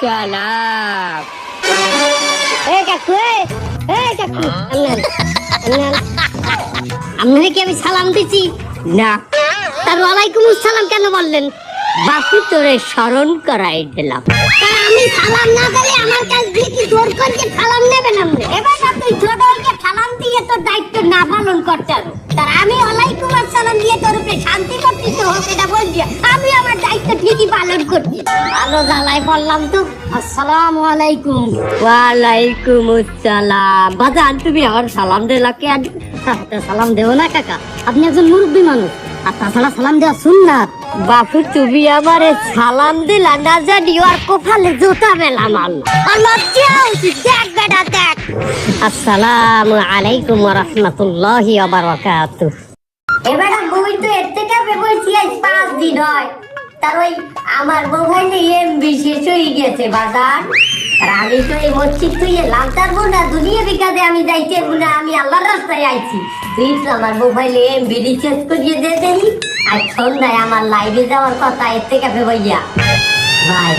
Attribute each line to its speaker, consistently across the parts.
Speaker 1: সালাম
Speaker 2: এ কাকু এ, কাকু আমনান আমনান কি আমি সালাম দিছি?
Speaker 1: না।
Speaker 2: তার ওয়ালাইকুম আসসালাম কেন বললেন?
Speaker 1: বাপু তোরে স্মরণ করাই দিলাম।
Speaker 2: আমি সালাম না দিলে আমার কাছ দিয়ে কি জোর করে সালাম নেবেন আপনি?
Speaker 1: এবার না তুই ছোট হইকে সালাম দিয়ে তোর দায়িত্ব না পালন করতে
Speaker 2: তার আমি ওয়ালাইকুম আসসালাম দিয়ে তোর উপরে শান্তি করছিস তো এটা বলছি।
Speaker 1: আমি আমার দায়িত্ব ঠিকই পালন করছি?
Speaker 2: ভালো জ্বালায় বললাম তো। আসসালামু আলাইকুম।
Speaker 1: ওয়ালাইকুম আসসালাম। বাজান তুমি আমার সালাম দিলা কে আজ
Speaker 2: তা সালাম দেও না কাকা। আপনি একজন মুরব্বী মানুষ। আর তাছাড়া সালাম দেওয়া সুন্নাত।
Speaker 1: বাপু তুমি আমারে সালাম দিলা না জানি আর কোফালে জুতা মেলাম আর লজ্জা উচিত দেখ বেটা দেখ।
Speaker 2: আসসালামু আলাইকুম ওয়া রাহমাতুল্লাহি ওয়া বারাকাতুহু
Speaker 1: এবার বই তো এর থেকে বলছি পাঁচ দিন হয়। তার ওই আমার মোবাইলে এমবি শেষ হয়ে গেছে বাজার। আর আমি তো এই মসজিদ তুই এলাম তার না, দুনিয়া বিকাশে আমি যাইতে না, আমি আল্লাহর রাস্তায় আইছি। তুই তো আমার মোবাইলে এমবি রিচার্জ করিয়ে দে দেই। আর সন্ধ্যায় আমার লাইভে যাওয়ার কথা, এর থেকে ভাইয়া ভাই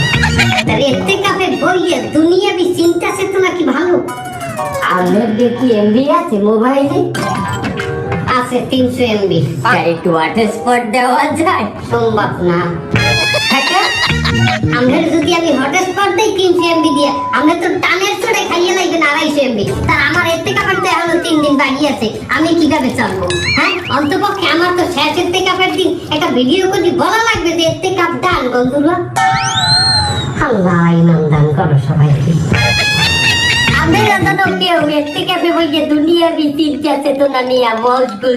Speaker 2: এতে কাপে বইয়ে দুনিয়া বি চিন্তা সে তো নাকি ভালো
Speaker 1: আমার দেখি এমবি আছে, মোবাইলে?
Speaker 2: আছে তিনশো এমবি
Speaker 1: একটু হটস্পট দেওয়া যায়।
Speaker 2: সম্ভব না। আমরা যদি আমি হটস্পট দেই তিনশো এমবি দিয়ে আমরা তো টানের চড়ে খাইয়ে লাগবেন আড়াইশো এমবি তার আমার এর থেকে কাপড় তো এখনও তিন দিন বাকি আছে আমি কীভাবে চলবো? হ্যাঁ অন্তপক্ষে আমার তো শেষের থেকে কাপড় দিন। একটা ভিডিও করে বলা লাগবে যে এর থেকে কাপ ডান বন্ধুরা আল্লাহ ইমান দান করো সবাইকে।
Speaker 1: আমরা তো কেউ এর থেকে ভেবে দুনিয়া বিচির চেতনা নিয়ে মজগুল